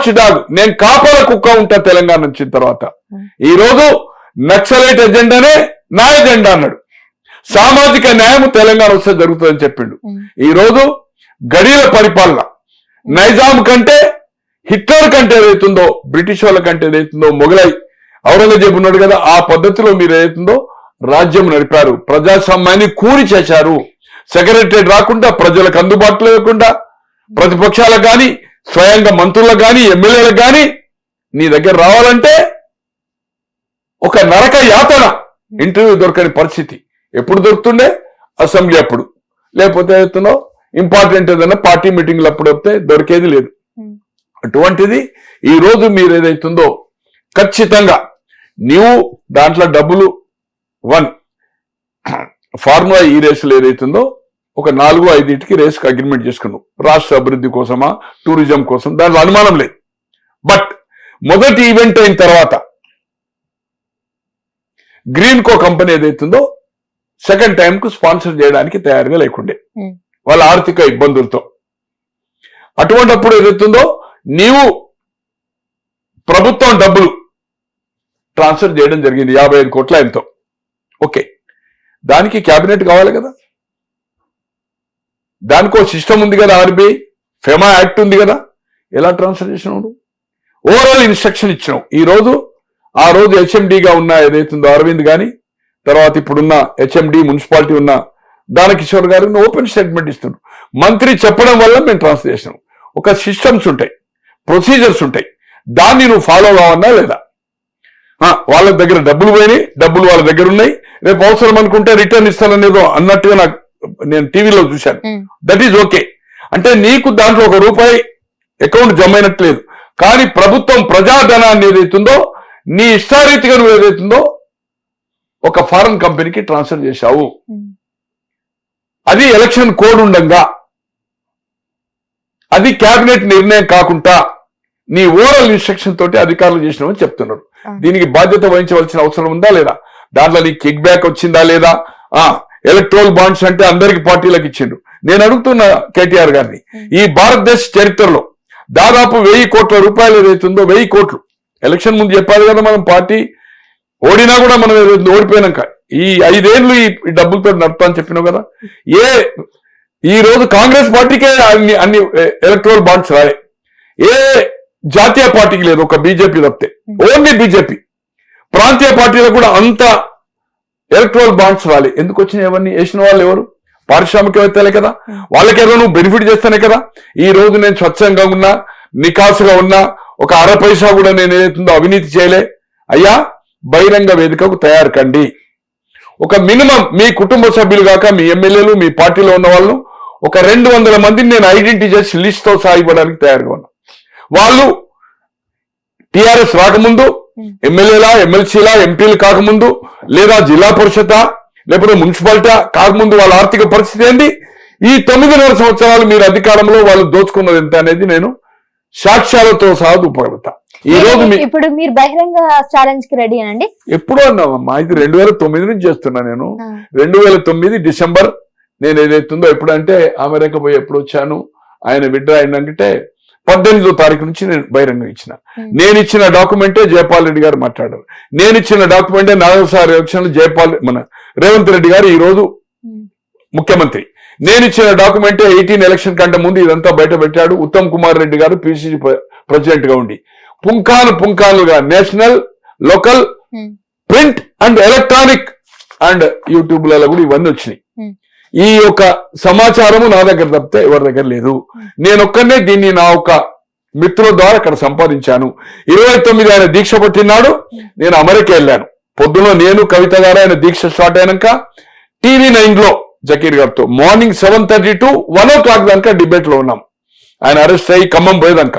Watch dog నేను కాపల కుక్క ఉంటా తెలంగాణ వచ్చిన తర్వాత. ఈ రోజు నక్సలైట్ ఎజెండానే నా ఎజెండా అన్నాడు. సామాజిక న్యాయం తెలంగాణ వస్తే జరుగుతుందని చెప్పిండు. ఈ రోజు గడియల పరిపాలన. నైజాం కంటే హిట్లర్ కంటే ఏదైతుందో బ్రిటిష్ వాళ్ళ కంటే ఏదైతుందో మొఘలై ఔరంగజేబు ఉన్నాడు కదా ఆ పద్ధతిలో మీరు ఏదైతుందో రాజ్యం నడిపారు. ప్రజాస్వామ్యాన్ని కూరి చేశారు. సెక్రటరేట్ రాకుండా ప్రజలకు అందుబాటులో లేకుండా ప్రతిపక్షాలకు కానీ స్వయంగా మంత్రులకు కానీ ఎమ్మెల్యేలకు కానీ నీ దగ్గర రావాలంటే ఒక నరక యాతన ఇంటర్వ్యూ దొరకని పరిస్థితి. ఎప్పుడు దొరుకుతుండే? అసెంబ్లీ అప్పుడు. లేకపోతే ఏదైతుందో ఇంపార్టెంట్ ఏదైనా పార్టీ మీటింగ్లు అప్పుడు వస్తే దొరికేది లేదు. అటువంటిది ఈ రోజు మీరు ఏదైతుందో ఖచ్చితంగా నీవు దాంట్లో డబ్బులు వన్ ఫార్ములా ఈ రేసులు ఏదైతుందో ఒక నాలుగు ఐదింటికి రేసుకు అగ్రిమెంట్ చేసుకున్నావు రాష్ట్ర అభివృద్ధి కోసమా టూరిజం కోసం దాంట్లో అనుమానం లేదు. బట్ మొదటి ఈవెంట్ అయిన తర్వాత గ్రీన్ కో కంపెనీ ఏదైతుందో సెకండ్ టైం కు స్పాన్సర్ చేయడానికి తయారుగా లేకుండే. Hmm. వాళ్ళ ఆర్థిక ఇబ్బందులతో. అటువంటిప్పుడు ఏదైతుందో నీవు ప్రభుత్వం డబ్బులు ట్రాన్స్ఫర్ చేయడం జరిగింది. యాభై ఐదు కోట్ల ఎంతో. ఓకే. దానికి క్యాబినెట్ కావాలి కదా? దానికో సిస్టమ్ ఉంది కదా ఆర్బీఐ ఫెమా యాక్ట్ ఉంది కదా. ఎలా ట్రాన్స్ఫర్ చేసినాడు? ఓవరాల్ ఇన్స్ట్రక్షన్ ఇచ్చినావు ఈ రోజు ఆ రోజు హెచ్ఎండిగా ఉన్న ఏదైతుందో అరవింద్ కానీ తర్వాత ఇప్పుడున్న హెచ్ఎండి మున్సిపాలిటీ ఉన్న దానకిషోర్ గారు ఓపెన్ స్టేట్మెంట్ ఇస్తుండ్రు మంత్రి చెప్పడం వల్ల మేము ట్రాన్స్ఫర్ చేసినాం. ఒక సిస్టమ్స్ ఉంటాయి. ప్రొసీజర్స్ ఉంటాయి. దాన్ని నువ్వు ఫాలో కావన్నా లేదా? వాళ్ళ దగ్గర డబ్బులు పోయినాయి. డబ్బులు వాళ్ళ దగ్గర ఉన్నాయి. రేపు అవసరం అనుకుంటే రిటర్న్ ఇస్తాననేదో అన్నట్టుగా నాకు నేను టీవీలో చూశాను. దట్ ఈజ్ ఓకే అంటే నీకు దాంట్లో ఒక రూపాయి అకౌంట్ జమ అయినట్లేదు. కానీ ప్రభుత్వం ప్రజాధనాన్ని ఏదైతుందో నీ ఇష్టారీతిగా నువ్వు ఏదైతుందో ఒక ఫారెన్ కంపెనీకి ట్రాన్స్ఫర్ చేశావు. అది ఎలక్షన్ కోడ్ ఉండంగా. అది కేబినెట్ నిర్ణయం కాకుండా నీ ఓరల్ ఇన్స్ట్రక్షన్ తోటి అధికారులు చేసినామని చెప్తున్నారు. దీనికి బాధ్యత వహించవలసిన అవసరం ఉందా లేదా? దాంట్లో నీకు కిక్ బ్యాక్ వచ్చిందా లేదా? ఎలక్ట్రోల్ బాండ్స్ అంటే అందరికి పార్టీలకు ఇచ్చిండు నేను అడుగుతున్నా కేటీఆర్ గారిని ఈ భారతదేశ చరిత్రలో దాదాపు వెయ్యి కోట్ల రూపాయలు ఏదైతుందో వెయ్యి కోట్లు. ఎలక్షన్ ముందు చెప్పాలి కదా మనం పార్టీ ఓడినా కూడా మనం ఏదైతే ఓడిపోయినాక. ఈ ఐదేళ్ళు ఈ ఈ డబ్బులతో నడుపుతా అని చెప్పినావు కదా. ఏ ఈ రోజు కాంగ్రెస్ పార్టీకే అన్ని అన్ని ఎలక్ట్రల్ బాండ్స్ రాలే. ఏ జాతీయ పార్టీకి లేదు ఒక బీజేపీ తప్పితే. Only BJP. ప్రాంతీయ పార్టీలకు కూడా అంత ఎలక్ట్రల్ బాండ్స్ రాలే. ఎందుకు వచ్చినాయి ఎవరిని వేసిన వాళ్ళు ఎవరు? పారిశ్రామికవేత్తలే కదా. వాళ్ళకేదో నువ్వు బెనిఫిట్ చేస్తానే కదా. ఈ రోజు నేను స్వచ్ఛంగా ఉన్నా నికాసుగా ఉన్నా ఒక అర పైసా కూడా నేను ఏదైతుందో అవినీతి చేయలే. అయ్యా బహిరంగ వేదికకు తయారు కండి. ఒక మినిమం మీ కుటుంబ సభ్యులు కాక మీ ఎమ్మెల్యేలు మీ పార్టీలో ఉన్న వాళ్ళు ఒక రెండు వందల మందిని నేను ఐడెంటిటీ చేసి లిస్ట్తో సహా ఇవ్వడానికి తయారుగా ఉన్నా. వాళ్ళు టిఆర్ఎస్ రాకముందు ఎమ్మెల్యేలా ఎమ్మెల్సీలా ఎంపీలు కాకముందు లేదా జిల్లా పరిషత్ లేకపోతే మున్సిపాలిటీ కాకముందు వాళ్ళ ఆర్థిక పరిస్థితి ఏంటి? ఈ తొమ్మిదిన్నర సంవత్సరాలు మీరు అధికారంలో వాళ్ళు దోచుకున్నది ఎంత అనేది నేను సాక్ష్యాలతో సహా చూపగలుగుతా. ఈ రోజు ఇప్పుడు మీరు బహిరంగ ఛాలెంజ్కి రెడీ అనండి. ఎప్పుడో అన్నామమ్మా ఇది రెండు వేల తొమ్మిది నుంచి చేస్తున్నా నేను. రెండు వేల తొమ్మిది డిసెంబర్ నేను ఏదైతుందో ఎప్పుడంటే అమెరికా పోయి ఎప్పుడు వచ్చాను ఆయన విడ్రా అయిందంటే పద్దెనిమిదో తారీఖు నుంచి నేను బహిరంగం ఇచ్చిన Hmm. నేను ఇచ్చిన డాక్యుమెంటే జయపాల్ రెడ్డి గారు మాట్లాడారు నేను ఇచ్చిన డాక్యుమెంటే నాలుగోసారి ఎలక్షన్ జయపాల్ మన రేవంత్ రెడ్డి గారు ఈ రోజు ముఖ్యమంత్రి నేను ఇచ్చిన డాక్యుమెంటే ఎయిటీన్ ఎలక్షన్ కంటే ముందు ఇదంతా బయట పెట్టాడు ఉత్తమ్ కుమార్ రెడ్డి గారు పిసిసి ప్రెసిడెంట్గా ఉండి పుంఖాను పుంఖానుగా national local Hmm. Print and electronic and యూట్యూబ్లలో కూడా ఇవన్నీ వచ్చినాయి Hmm. ఈ యొక్క సమాచారము నా దగ్గర తప్పితే ఎవరి దగ్గర లేదు. నేను ఒక్కనే దీన్ని నా ఒక మిత్రుల ద్వారా అక్కడ సంపాదించాను. ఇరవై తొమ్మిది ఆయన దీక్ష పట్టినాడు నేను అమెరికా వెళ్ళాను. పొద్దున నేను కవిత గారు ఆయన దీక్ష స్టార్ట్ అయినాక టీవీ నైన్లో జకీర్ గారితో morning seven thirty to one o'clock దాకా డిబేట్లో ఉన్నాం. ఆయన అరెస్ట్ అయ్యి ఖమ్మం పోయేదాక.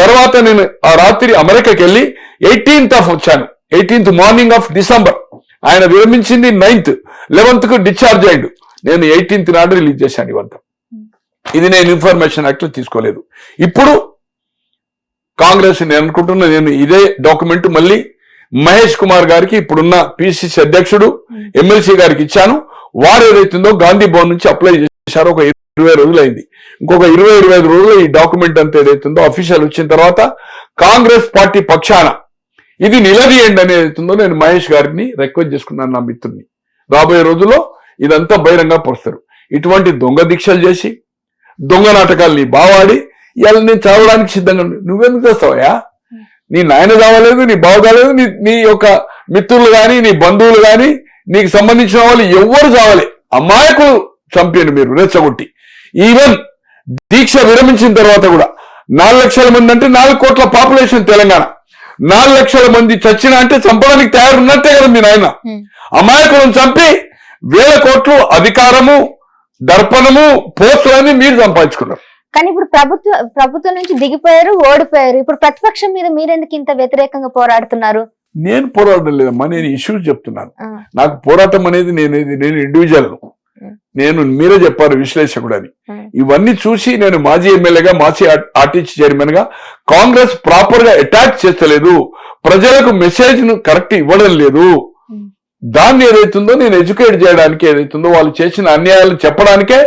తర్వాత నేను ఆ రాత్రి అమెరికాకి వెళ్ళి ఎయిటీన్త్ ఆఫ్ వచ్చాను. ఎయిటీన్త్ మార్నింగ్ ఆఫ్ డిసెంబర్ ఆయన విరమించింది నైన్త్ లెవెన్త్కు డిశ్చార్జ్ అయ్యాడు. నేను ఎయిటీన్త్ నాడు రిలీజ్ చేశాను ఇవంతా ఇది నేను ఇన్ఫర్మేషన్ యాక్ట్లో తీసుకోలేదు. ఇప్పుడు కాంగ్రెస్ నేను అనుకుంటున్నా నేను ఇదే డాక్యుమెంట్ మళ్ళీ మహేష్ కుమార్ గారికి ఇప్పుడున్న పిసిసి అధ్యక్షుడు ఎమ్మెల్సీ గారికి ఇచ్చాను. వారు ఏదైతుందో గాంధీ భవన్ నుంచి అప్లై చేశారో. ఒక ఇరవై రోజులు అయింది. ఇంకొక ఇరవై ఇరవై ఐదు రోజులు ఈ డాక్యుమెంట్ అంతా ఏదైతుందో అఫీషియల్ వచ్చిన తర్వాత కాంగ్రెస్ పార్టీ పక్షాన ఇది నిలదీయండి అనేది ఏదైతుందో నేను మహేష్ గారిని రిక్వెస్ట్ చేసుకున్నాను నా మిత్రుని రాబోయే రోజుల్లో ఇదంతా బహిరంగ పరుస్తారు. ఇటువంటి దొంగ దీక్షలు చేసి దొంగ నాటకాల్ని బావాడి ఇవాళ నేను చావడానికి సిద్ధంగా. నువ్వెందుకు చేస్తావయ్యా? నీ నాయన చావలేదు నీ బావ కాలేదు నీ నీ యొక్క మిత్రులు గాని నీ బంధువులు గాని నీకు సంబంధించిన వాళ్ళు ఎవ్వరు చావలే. అమాయకులు చంపారు మీరు రెచ్చగొట్టి. ఈవెన్ దీక్ష విరమించిన తర్వాత కూడా నాలుగు లక్షల మంది అంటే నాలుగు కోట్ల పాపులేషన్ తెలంగాణ. నాలుగు లక్షల మంది చచ్చిన అంటే చంపడానికి తయారున్నట్టే కదా మీ నాయన. అమాయకులను చంపి వేల కోట్లు అధికారము దర్పణము పోస్టులని మీరు సంపాదించుకున్నారు. కానీ ఇప్పుడు ప్రభుత్వ ప్రభుత్వం నుంచి దిగిపోయారు ఓడిపోయారు. ఇప్పుడు ప్రతిపక్షం మీద మీరెందుకు ఇంత వ్యతిరేకంగా పోరాడుతున్నారు? నేను పోరాడడం లేదమ్మా నేను ఇష్యూస్ చెప్తున్నాను. నాకు పోరాటం అనేది నేను నేను ఇండివిజువల్. నేను మీరే చెప్పారు విశ్లేషకుడు అని. ఇవన్నీ చూసి నేను మాజీ ఎమ్మెల్యేగా మాజీ ఆర్టీసీ చైర్మన్గా కాంగ్రెస్ ప్రాపర్గా అటాక్ చేస్తలేదు. ప్రజలకు మెసేజ్ను కరెక్ట్ ఇవ్వడం లేదు. దాన్ని ఏదైతుందో నేను ఎడ్యుకేట్ చేయడానికి ఏదైతుందో వాళ్ళు చేసిన అన్యాయాలు చెప్పడానికే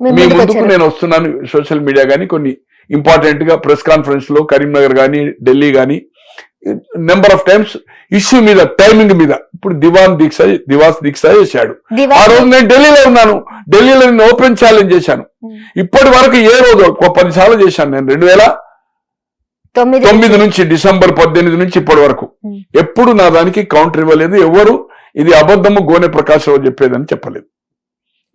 మీ ముందుకు. నేను వస్తున్నాను సోషల్ మీడియా కానీ కొన్ని ఇంపార్టెంట్గా ప్రెస్ కాన్ఫరెన్స్లో కరీంనగర్ కానీ ఢిల్లీ కానీ నెంబర్ ఆఫ్ టైమ్స్ ఇష్యూ మీద టైమింగ్ మీద. ఇప్పుడు దివాన్ దీక్ష దివాస్ దీక్ష చేశాడు. ఆ రోజు నేను ఢిల్లీలో ఉన్నాను. ఢిల్లీలో నేను ఓపెన్ ఛాలెంజ్ చేశాను. ఇప్పటి వరకు ఏ రోజు ఒక పది సార్లు చేశాను నేను. రెండు వేల తొమ్మిది నుంచి. డిసెంబర్ పద్దెనిమిది నుంచి ఇప్పటి వరకు. ఎప్పుడు నా దానికి కౌంటర్ ఇవ్వలేదు. ఎవరు ఇది అబద్ధము గోనె ప్రకాశరావు చెప్పేదని చెప్పలేదు.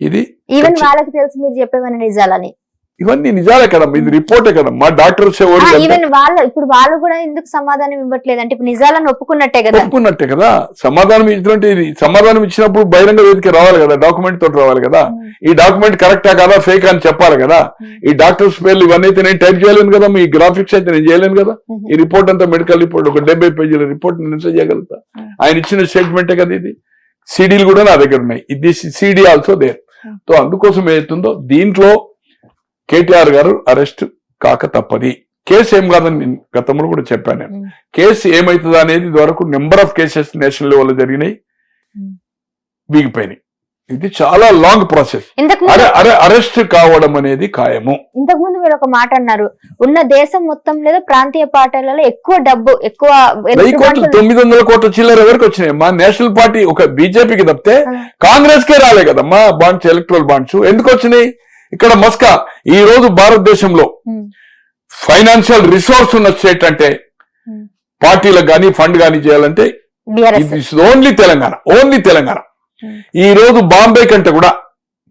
ఇది ఈవెన్ వాళ్ళకి తెలుసు మీరు చెప్పేవన్నీ నిజాలని. ఇవన్నీ నిజాలే కదమ్మా. ఇది రిపోర్టే కదమ్మా. డాక్టర్స్ ఎవరు ఈవెన్ వాళ్ళు ఇప్పుడు వాళ్ళు కూడా ఎందుకు సమాధానం ఇవ్వట్లేదు? అంటే ఇప్పుడు నిజాలను ఒప్పుకున్నట్టే కదా. ఒప్పుకున్నట్టే కదా. సమాధానం ఇచ్చినట్టు ఇది సమాధానం ఇచ్చినప్పుడు బహిరంగ వేదిక రావాలి కదా. డాక్యుమెంట్ తోటి రావాలి కదా. ఈ డాక్యుమెంట్ కరెక్టా కదా? ఫేక్ అని చెప్పాలి కదా. ఈ డాక్టర్స్ పేర్లు ఇవన్నీ అయితే నేను టైప్ చేయలేను కదా మీ గ్రాఫిక్స్ అయితే నేను చేయలేను కదా. ఉమ్. ఈ రిపోర్ట్ అంతా మెడికల్ రిపోర్ట్ ఒక డెబ్బై పేజీల రిపోర్ట్ నేను చేయగలుగుతా? Hmm. ఆయన ఇచ్చిన స్టేట్మెంటే కదా ఇది. సీడీలు కూడా నా దగ్గర ఉన్నాయి. ఇది CD also there Hmm. So అందుకోసం ఏదైతుందో దీంట్లో కేటీఆర్ గారు అరెస్ట్ కాక తప్పది. కేసు ఏం కాదని నేను గతంలో కూడా చెప్పాను నేను. కేసు ఏమవుతుంది అనేది ఇదివరకు నెంబర్ ఆఫ్ కేసెస్ నేషనల్ లెవెల్లో జరిగినాయి. వీగిపోయినాయి. ఇది చాలా లాంగ్ ప్రాసెస్. అరెస్ట్ కావడం అనేది ఖాయము. ఇంతకు ముందు మీరు ఒక మాట అన్నారు. ఉన్న దేశం మొత్తం లేదా ప్రాంతీయ పార్టీలలో ఎక్కువ డబ్బు ఎక్కువ కోట్లు తొమ్మిది వందల కోట్ల చిల్లర ఎవరికి వచ్చినాయి. మా నేషనల్ పార్టీ ఒక బీజేపీకి తప్పితే. కాంగ్రెస్ కే రాలే కదమ్మా. Bonds electoral bonds. ఎందుకు వచ్చినాయి? ఇక్కడ మస్కా ఈ రోజు భారతదేశంలో ఉమ్. ఫైనాన్షియల్ రిసోర్స్ ఉన్న స్టేట్ అంటే ఉమ్. పార్టీలకు కానీ ఫండ్ కానీ చేయాలంటే only Telangana only Telangana Hmm. ఈ రోజు బాంబే కంటే కూడా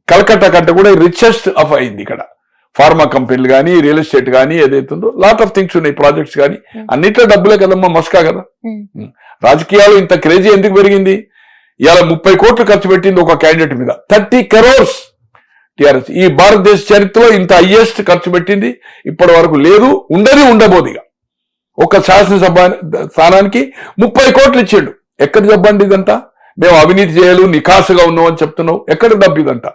కలకత్తా కంటే కూడా రిచెస్ట్ ఆఫ్ అయింది ఇక్కడ ఫార్మా కంపెనీలు కానీ రియల్ ఎస్టేట్ కానీ ఏదైతుందో లాట్ ఆఫ్ థింగ్స్ ఉన్నాయి ప్రాజెక్ట్స్ కానీ Hmm. అన్నిట్లో డబ్బులే కదమ్మా మస్కా కదా. రాజకీయాలు ఇంత క్రేజీ ఎందుకు పెరిగింది ఇవాళ ముప్పై కోట్లు ఖర్చు పెట్టింది ఒక క్యాండిడేట్ మీద థర్టీ కరోర్స్ టిఆర్ఎస్ ఈ భారతదేశ చరిత్రలో ఇంత హైయెస్ట్ ఖర్చు పెట్టింది ఇప్పటి వరకు లేదు ఉండని ఉండబోదు ఇక. ఒక శాసనసభ స్థానానికి ముప్పై కోట్లు ఇచ్చిండు. ఎక్కడ చెప్పండి ఇదంతా? మేము అవినీతి చేయలు నికాసుగా ఉన్నాం అని చెప్తున్నావు ఎక్కడ డబ్బు ఇదంతా?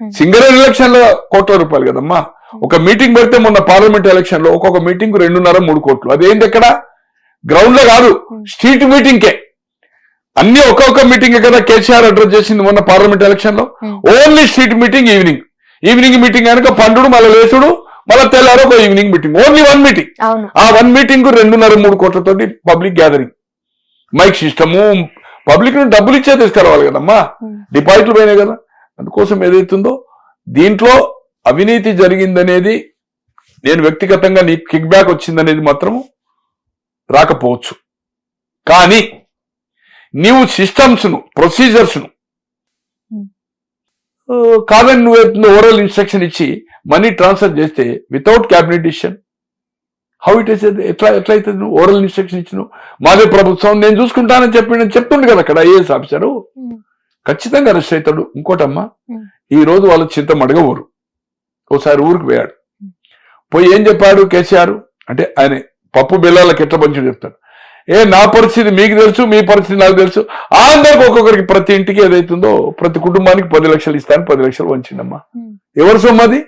Hmm. సింగల్ ఎలక్షన్లో కోట్ల రూపాయలు కదమ్మా. ఒక మీటింగ్ పెడితే మొన్న పార్లమెంట్ ఎలక్షన్లో ఒక్కొక్క మీటింగ్ రెండున్నర మూడు కోట్లు. అదేంటి ఎక్కడ? గ్రౌండ్లో కాదు Hmm. స్ట్రీట్ మీటింగ్ కే అన్ని ఒక్కొక్క మీటింగ్ కదా కేసీఆర్ అడ్రస్ చేసింది మొన్న పార్లమెంట్ ఎలక్షన్లో? Hmm. Only street meeting evening evening meeting కనుక పండుడు మళ్ళీ లేచుడు మళ్ళీ తెల్లారు ఒక evening meeting only one meeting ఆ వన్ మీటింగ్ రెండున్నర మూడు కోట్లతోటి పబ్లిక్ గ్యాదరింగ్ మైక్ సిస్టము పబ్లిక్ను డబ్బులు ఇచ్చే తీసుకురావాలి కదమ్మా. డిపాజిట్లు పోయినాయి కదా. అందుకోసం ఏదైతుందో దీంట్లో అవినీతి జరిగిందనేది నేను వ్యక్తిగతంగా నీకు కిక్ బ్యాక్ వచ్చిందనేది మాత్రం రాకపోవచ్చు. కానీ నీవు సిస్టమ్స్ను ప్రొసీజర్స్ను Hmm. కాదని నువ్వు ఓరల్ ఇన్స్ట్రక్షన్ ఇచ్చి మనీ ట్రాన్స్ఫర్ చేస్తే without cabinet decision how it is ఎట్లా ఎట్లా అవుతుంది నువ్వు? ఓరల్ ఇన్స్ట్రక్షన్ ఇచ్చినావు. మాదే ప్రభుత్వం నేను చూసుకుంటానని చెప్పి చెప్తుండే కదా అక్కడ ఐఏఎస్ ఆఫీసరు ఉమ్. ఖచ్చితంగా అరెస్ట్ అవుతాడు. ఇంకోటమ్మా Hmm. ఈ రోజు వాళ్ళు చింతమడగ ఊరు ఓసారి ఊరికి పోయాడు. పోయి ఏం చెప్పాడు కేసీఆర్? అంటే ఆయన పప్పు బెల్లాలకు ఎట్లా పంచుడు చెప్తాడు. ఏ నా పరిస్థితి మీకు తెలుసు మీ పరిస్థితి నాకు తెలుసు. అందరికి ఒక్కొక్కరికి ప్రతి ఇంటికి ఏదైతుందో ప్రతి కుటుంబానికి పది లక్షలు ఇస్తాను పది లక్షలు వంచిండమ్మా. Hmm. ఎవరి సొమ్ము అది?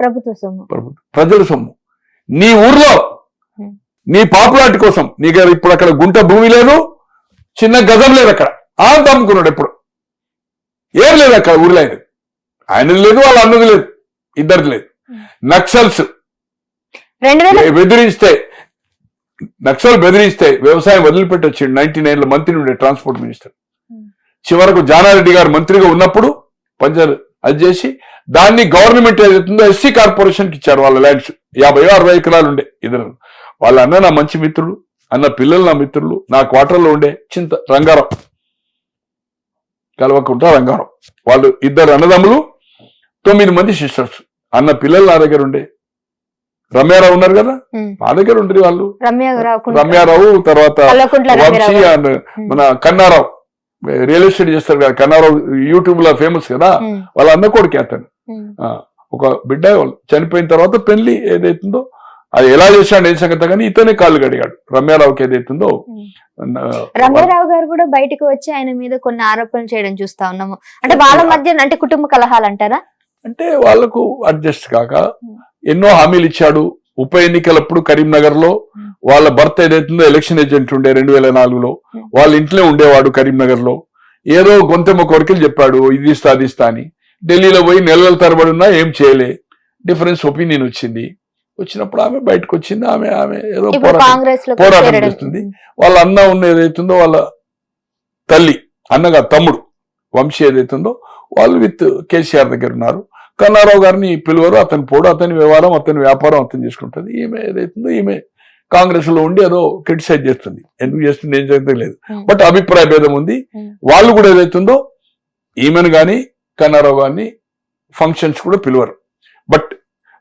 ప్రభుత్వ సొమ్ము. ప్రజల సొమ్ము. నీ ఊర్లో. నీ పాపులారిటీ కోసం నీకు ఇప్పుడు అక్కడ గుంట భూమి లేదు చిన్న గజం లేదు అక్కడ. ఆ అమ్ముకున్నాడు ఎప్పుడు. ఏం లేదు అక్కడ ఊర్లో ఆయన ఆయన లేదు వాళ్ళ అన్నది లేదు ఇద్దరు లేదు. నక్సల్స్. బెదిరిస్తే నక్సల్ బెదిరిస్తే వ్యవసాయం వదిలిపెట్టి వచ్చిండు నైన్టీ నైన్లో మంత్రి ఉండే ట్రాన్స్పోర్ట్ మినిస్టర్. Hmm. చివరకు జానారెడ్డి గారు మంత్రిగా ఉన్నప్పుడు పంచాయత్ అది చేసి దాన్ని గవర్నమెంట్ ఏదైతుందో ఎస్సీ కార్పొరేషన్కి ఇచ్చారు వాళ్ళ ల్యాండ్స్. యాభై అరవై ఎకరాలు ఉండే ఇద్దరు. వాళ్ళ అన్న నా మంచి మిత్రులు అన్న పిల్లలు నా మిత్రులు నా క్వార్టర్లో ఉండే చింత రంగారావు. కలవకుంట రంగారావు. వాళ్ళు ఇద్దరు అన్నదమ్ములు తొమ్మిది మంది సిస్టర్స్. అన్న పిల్లలు నా దగ్గర ఉండే రమ్యారావు ఉన్నారు కదా. మా దగ్గర ఉండ్రి వాళ్ళు. రమ్యారావు తర్వాత వంశీ. అండ్ మన కన్నారావు. రియల్ ఎస్టేట్ చేస్తారు కదా కన్నారావు యూట్యూబ్లో ఫేమస్ కదా? వాళ్ళ అన్న కొడుకు అతను. ఒక బిడ్డ వాళ్ళు చనిపోయిన తర్వాత పెళ్ళి ఏదైతుందో అది ఎలా చేశాడు ఏం సంగతి కానీ ఇతనే కాళ్ళు గడిగాడు రమ్యారావుకి ఏదైతుందో రమ్యారావు గారు కూడా బయటకు వచ్చి ఆయన మీద కొన్ని ఆరోపణలు చేయడం చూస్తా ఉన్నాము. అంటే వాళ్ళ మధ్య అంటే కుటుంబ కలహాలు అంటారా? అంటే వాళ్ళకు అడ్జస్ట్ కాక. ఎన్నో హామీలు ఇచ్చాడు ఉప ఎన్నికలప్పుడు కరీంనగర్లో. వాళ్ళ భర్త ఏదైతుందో ఎలక్షన్ ఏజెంట్ ఉండే రెండు వేల నాలుగులో. వాళ్ళ ఇంట్లో ఉండేవాడు కరీంనగర్లో ఏదో గొంతెమ్మ కోరికలు చెప్పాడు ఇది ఇస్తా అది ఇస్తా అని ఢిల్లీలో పోయి నెలల తరబడి ఉన్నా ఏం చేయలే డిఫరెన్స్ ఒపీనియన్ వచ్చింది వచ్చినప్పుడు ఆమె బయటకు వచ్చింది ఆమె ఆమె ఏదో పోరాటం. చేస్తుంది. వాళ్ళ అన్న ఉన్న ఏదైతుందో వాళ్ళ తల్లి అన్నగా తమ్ముడు వంశీ ఏదైతుందో వాళ్ళు విత్ కేసీఆర్ దగ్గర ఉన్నారు కన్నారావు గారిని పిలువరు అతని పోడు అతని వ్యవహారం అతని వ్యాపారం అతను చేసుకుంటుంది. ఈమె ఏదైతుందో ఈమె కాంగ్రెస్లో ఉండి ఏదో క్రిటిసైజ్ చేస్తుంది. ఎందుకు చేస్తుంది ఏం చేస్తుంది లేదు. బట్ అభిప్రాయ భేదం ఉంది. వాళ్ళు కూడా ఏదైతుందో ఈమెను గాని కన్నారావు గారిని ఫంక్షన్స్ కూడా పిలువరు. బట్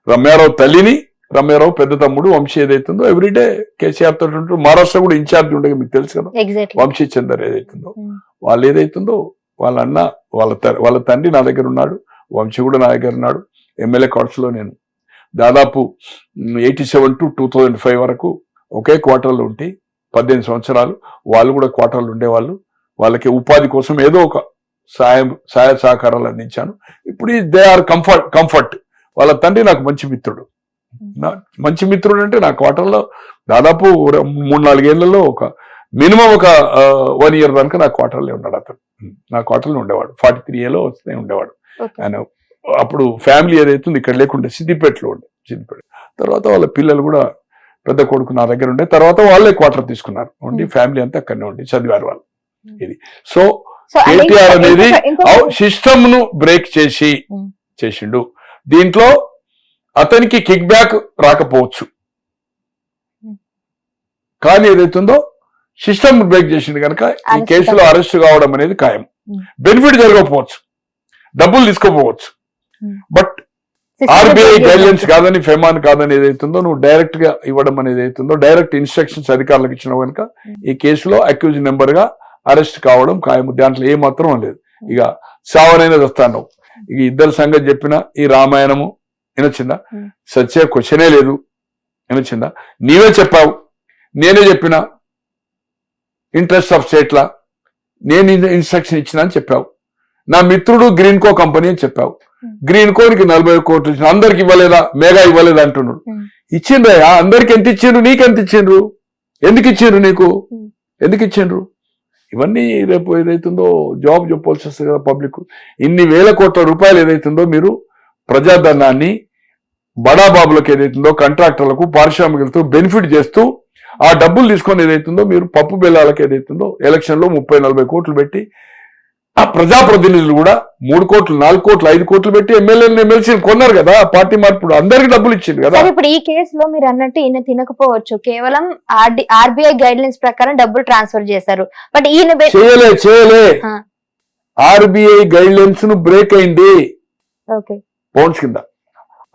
రమ్యారావు తల్లిని రమ్యారావు పెద్ద తమ్ముడు వంశీ ఏదైతుందో ఎవ్రీడే కేసీఆర్ తోటి ఉంటారు మహారాష్ట్ర కూడా ఇన్ఛార్జ్ ఉండగా మీకు తెలుసు కదా? వంశీ చందర్ ఏదైతుందో. వాళ్ళు ఏదైతుందో వాళ్ళ అన్న వాళ్ళ త- వాళ్ళ తండ్రి నా దగ్గర ఉన్నాడు. వంశీగూడ కూడా నా ఉన్నాడు. ఎమ్మెల్యే కార్డ్స్లో నేను. దాదాపు eighty seven to two thousand five వరకు ఒకే క్వార్టర్లో ఉంటే పద్దెనిమిది సంవత్సరాలు. వాళ్ళు కూడా క్వార్టర్లు ఉండేవాళ్ళు. వాళ్ళకి ఉపాధి కోసం ఏదో ఒక సాయం సహాయ సహకారాలు అందించాను. ఇప్పుడు దే ఆర్ కంఫర్ట్ కంఫర్ట్. వాళ్ళ తండ్రి నాకు మంచి మిత్రుడు. మంచి మిత్రుడు అంటే నా క్వార్టర్లో దాదాపు మూడు నాలుగేళ్ళలో ఒక మినిమం ఒక వన్ ఇయర్ దానికి నా క్వార్టర్లో ఉన్నాడు అతను. నా క్వార్టర్లో ఉండేవాడు. ఫార్టీ త్రీ ఏలో వస్తూనే ఉండేవాడు. ఆయన అప్పుడు ఫ్యామిలీ ఏదైతే ఉంది ఇక్కడ లేకుండే సిద్దిపేటలో ఉండే సిద్దిపేట తర్వాత వాళ్ళ పిల్లలు కూడా పెద్ద కొడుకు నా దగ్గర ఉండే తర్వాత వాళ్ళే క్వార్టర్ తీసుకున్నారు ఉండి Hmm. ఫ్యామిలీ అంతా అక్కడనే ఉండి చదివారు వాళ్ళు Hmm. ఇది సో కేటీఆర్ అనేది సిస్టమ్ను బ్రేక్ చేసి Hmm. చేసిండు దీంట్లో అతనికి కిక్ బ్యాక్ రాకపోవచ్చు Hmm. కానీ ఏదైతుందో సిస్టమ్ బ్రేక్ చేసిండు కనుక ఈ కేసులో అరెస్ట్ కావడం అనేది ఖాయం Hmm. బెనిఫిట్ జరగకపోవచ్చు డబ్బులు తీసుకోపోవచ్చు. Hmm. But RBI guidelines. కాదని ఫెమాన్ కాదని ఏదైతుందో నువ్వు డైరెక్ట్గా ఇవ్వడం అనేది ఏదైతుందో డైరెక్ట్ ఇన్స్ట్రక్షన్స్ అధికారులకు ఇచ్చినావు కనుక ఈ కేసులో అక్యూజ్ నెంబర్గా అరెస్ట్ కావడం ఖాయం దాంట్లో ఏ మాత్రం లేదు. ఇక సావనైనా వస్తాను ఇక ఇద్దరు సంగతి చెప్పిన ఈ రామాయణము వినొచ్చిందా? Hmm. సత్య క్వశ్చనే లేదు. వినొచ్చిందా? నీవే చెప్పావు. నేనే చెప్పిన. Interest of state law. నేను ఇన్స్ట్రక్షన్ ఇచ్చిన అని చెప్పావు. నా మిత్రుడు గ్రీన్ కో కంపెనీ అని చెప్పావు. గ్రీన్ కోనికి నలభై కోట్లు ఇచ్చిన అందరికి ఇవ్వలేదా? మెగా ఇవ్వలేదా అంటున్నాడు. ఇచ్చిండ్రయ్యా? అందరికి ఎంత ఇచ్చిండ్రు? నీకు ఎంత ఇచ్చిండ్రు? ఎందుకు ఇచ్చిండ్రు నీకు. ఎందుకు ఇచ్చిండ్రు? ఇవన్నీ రేపు ఏదైతుందో జాబ్ చెప్పాల్సి వస్తుంది కదా పబ్లిక్. ఇన్ని వేల కోట్ల రూపాయలు ఏదైతుందో మీరు ప్రజాధనాన్ని బడాబాబులకు ఏదైతుందో కాంట్రాక్టర్లకు పారిశ్రామికులతో బెనిఫిట్ చేస్తూ ఆ డబ్బులు తీసుకొని ఏదైతుందో మీరు పప్పు బెల్లాలకు ఏదైతుందో ఎలక్షన్లో ముప్పై నలభై కోట్లు పెట్టి ఆ ప్రజాప్రతినిధులు కూడా మూడు కోట్లు నాలుగు కోట్లు ఐదు కోట్లు పెట్టి ఎమ్మెల్యేలు ఎమ్మెల్సీలు కొన్నారు కదా. పార్టీ మార్పుడు అందరికి డబ్బులు ఇచ్చింది కదా. ఇప్పుడు ఈ కేసులో మీరు అన్నట్టు ఈయన తినకపోవచ్చు. కేవలం ఆర్బీఐ గైడ్ లైన్స్ ప్రకారం డబ్బులు ట్రాన్స్ఫర్ చేశారు. బట్ ఈయన చేయలే చేయలే. ఆర్బీఐ గైడ్ లైన్స్ను బ్రేక్ అయింది. ఓకే. పౌండ్స్ కింద.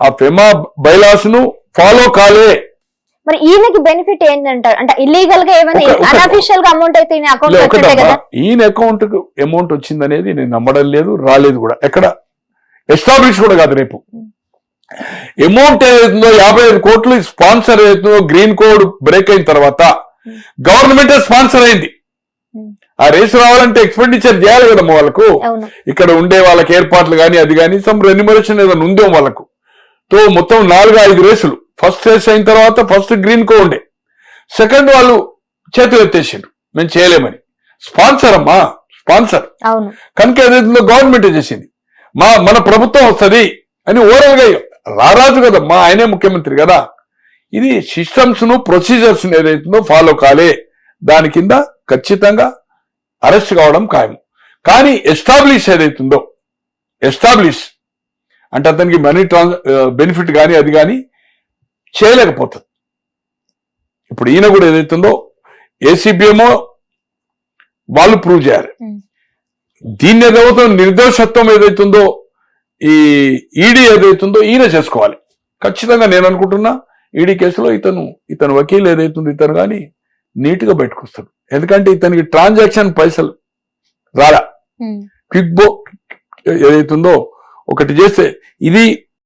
ఆ ఫెమా బైలాస్ను ఫాలో కాలే. మరి ఈయనకి బెనిఫిట్ ఏంటంటారు అంటే ఇల్లీగల్గా ఏమైనా అన్అఫిషియల్గా అమౌంట్ అయితే ఈయన అకౌంట్ కదా? ఈయన అకౌంట్కు అమౌంట్ వచ్చింది అనేది నేను నమ్మడం లేదు రాలేదు కూడా. ఎక్కడ? ఎస్టాబ్లిష్ కూడా కాదు రేపు. అమౌంట్ ఏదైతుందో యాభై ఐదు కోట్లు స్పాన్సర్ ఏదైతుందో గ్రీన్ కోడ్ బ్రేక్ అయిన తర్వాత గవర్నమెంట్ స్పాన్సర్ అయింది. ఆ రేసు రావాలంటే ఎక్స్పెండిచర్ చేయాలి కదమ్మా వాళ్ళకు. ఇక్కడ ఉండే వాళ్ళకి ఏర్పాట్లు కానీ అది కానీ సమ్ రెన్యుమరేషన్ ఏదైనా ఉందేమో వాళ్ళకు. తో మొత్తం నాలుగు ఐదు రేసులు ఫస్ట్ రేస్ అయిన తర్వాత ఫస్ట్ గ్రీన్ కో ఉండే. సెకండ్ వాళ్ళు చేతులు ఎత్తేసిండ్రు. మేము చేయలేమని. స్పాన్సర్ అమ్మా. స్పాన్సర్ కనుక ఏదైతుందో గవర్నమెంట్ చేసింది. మా మన ప్రభుత్వం వస్తుంది అని ఓరల్గా రారాజు కదా మా ఆయనే ముఖ్యమంత్రి కదా. ఇది సిస్టమ్స్ను ప్రొసీజర్స్ ఏదైతుందో ఫాలో కాలే. దాని కింద ఖచ్చితంగా అరెస్ట్ కావడం ఖాయం. కానీ ఎస్టాబ్లిష్ ఏదైతుందో ఎస్టాబ్లిష్ అంటే అతనికి మనీ ట్రాన్స్ బెనిఫిట్ కానీ అది కానీ చేయలేకపోతుంది. ఇప్పుడు ఈయన కూడా ఏదైతుందో ఏసీబీఎమో వాళ్ళు ప్రూవ్ చేయాలి. దీన్ని ఏదైతే నిర్దోషత్వం ఏదైతుందో ఈ ఈడీ ఏదైతుందో ఈయన చేసుకోవాలి. ఖచ్చితంగా నేను అనుకుంటున్నా ఈడీ కేసులో ఇతను ఇతను వకీల్ ఏదైతుందో ఇతను కానీ నీట్గా పెట్టుకొస్తాడు ఎందుకంటే ఇతనికి ట్రాన్సాక్షన్ పైసలు రాలా. క్విక్ బో ఏదైతుందో ఒకటి చేస్తే ఇది